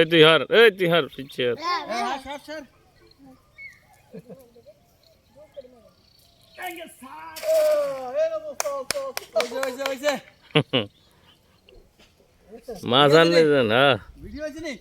ए तिहार ए तिहार पीछे ए Mazan ne ha? Video acı ne?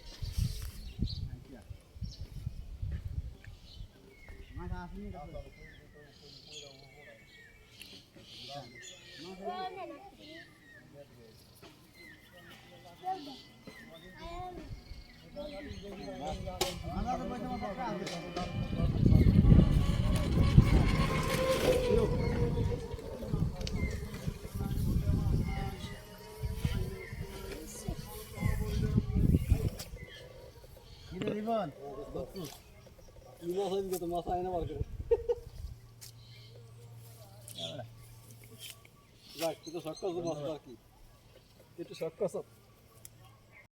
Ivan. Yumurtayı götür masayına bak. Bak, bir de sakız da masaya bak. Bir de sakız at.